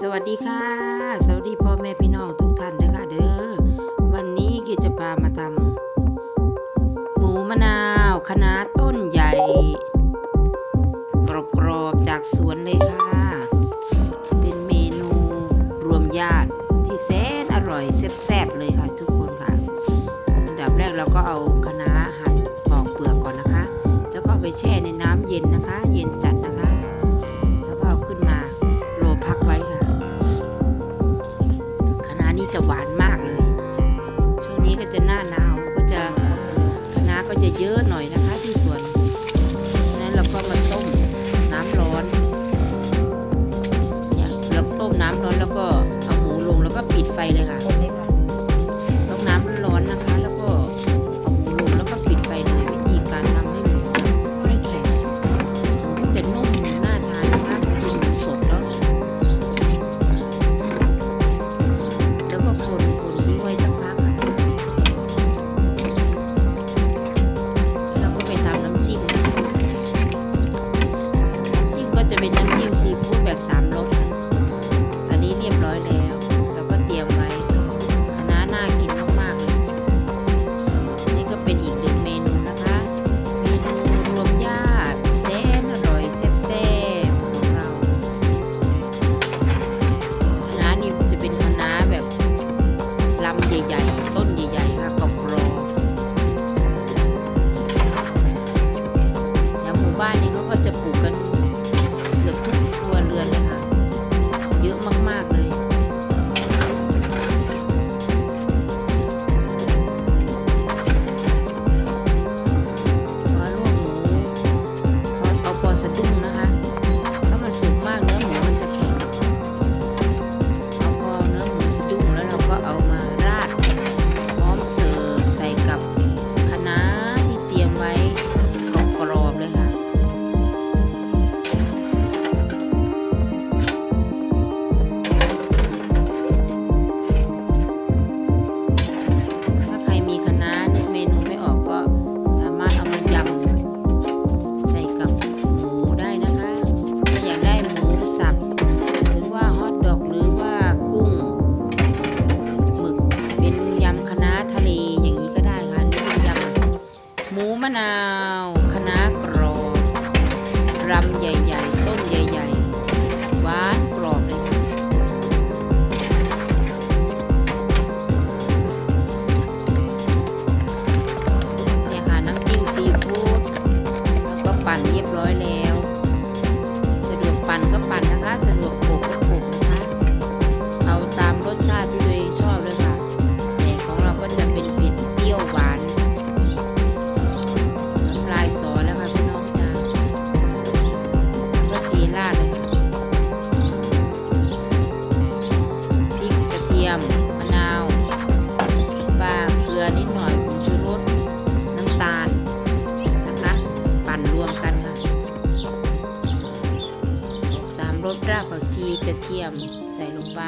สวัสดีค่ะ สวัสดีพ่อแม่พี่น้องทุกท่านเด้อค่ะเด้อ วันนี้กิจจะพามาทำหมูมะนาวคะน้าต้นใหญ่ กรอบๆจากสวนเลยค่ะ คะน้ มะนาวคะน้ากรอบรำใหญ่ๆ ต้นใหญ่ๆ หวานกรอบเลยค่ะ เนี่ยค่ะน้ำจิ้มซีฟู้ดแล้วก็ปั่นเรียบร้อยแล้ว สะดวกปั่นก็ปั่นนะคะ สะดวก สามรสรากผักชีกระเทียมใส่ลงไป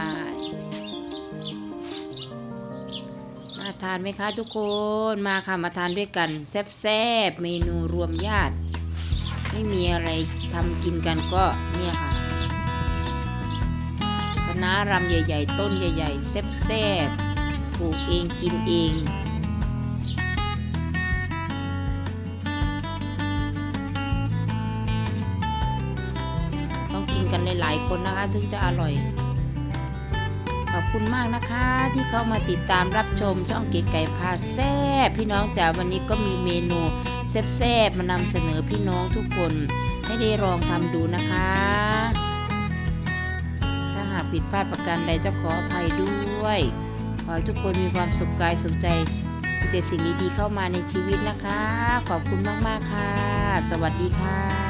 น่าทานไหมคะทุกคนมาค่ะมาทานด้วยกัน แซ่บๆเมนูรวมญาติ ไม่มีอะไรทำกินกันก็เนี่ยค่ะคณะรำใหญ่ ๆ ต้นใหญ่ ๆ แซ่บๆปลูกเองกินเอง หลาย ๆ คนนะคะ ถึงจะอร่อย ขอบคุณมากนะคะ ที่เข้ามาติดตามรับชมช่องเก๋ไก่พาแซ่บพี่น้องจ๋าวันนี้ก็มีเมนูแซ่บๆมานำเสนอพี่น้องทุกคนให้ได้ลองทำดูนะคะ ถ้าหากผิดพลาดประการใดจะขออภัยด้วยขอให้ทุกคนมีความสุขกายสุขใจมีแต่สิ่งดีๆเข้ามาในชีวิตนะคะ ขอบคุณมากๆค่ะ สวัสดีค่ะ